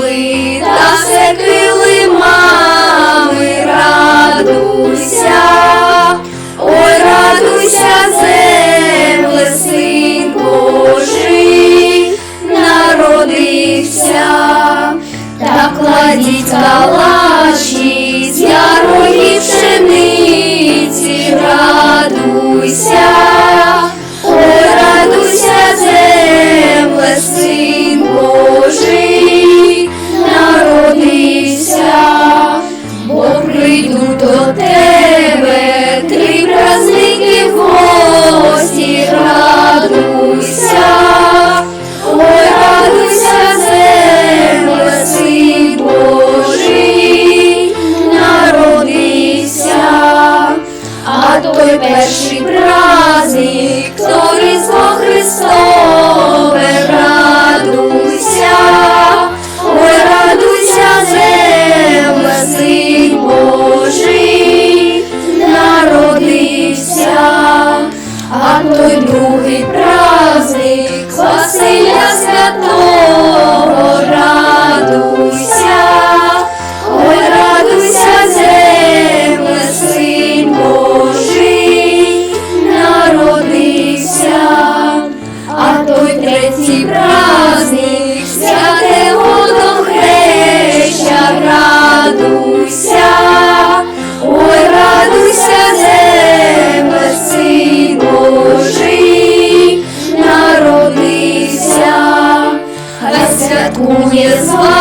столи та все килимами, радуйся. Ой, радуйся, земле, син Божий, народився, та кладіть калачі той перший праздник, то Різдво Христове, радуйся, ой, радуйся, земле, син Божий, народився, а той другий праздник, Василя святого, радуйся, ой, радуйся, земле, син Божий, народився, хай святкує з вами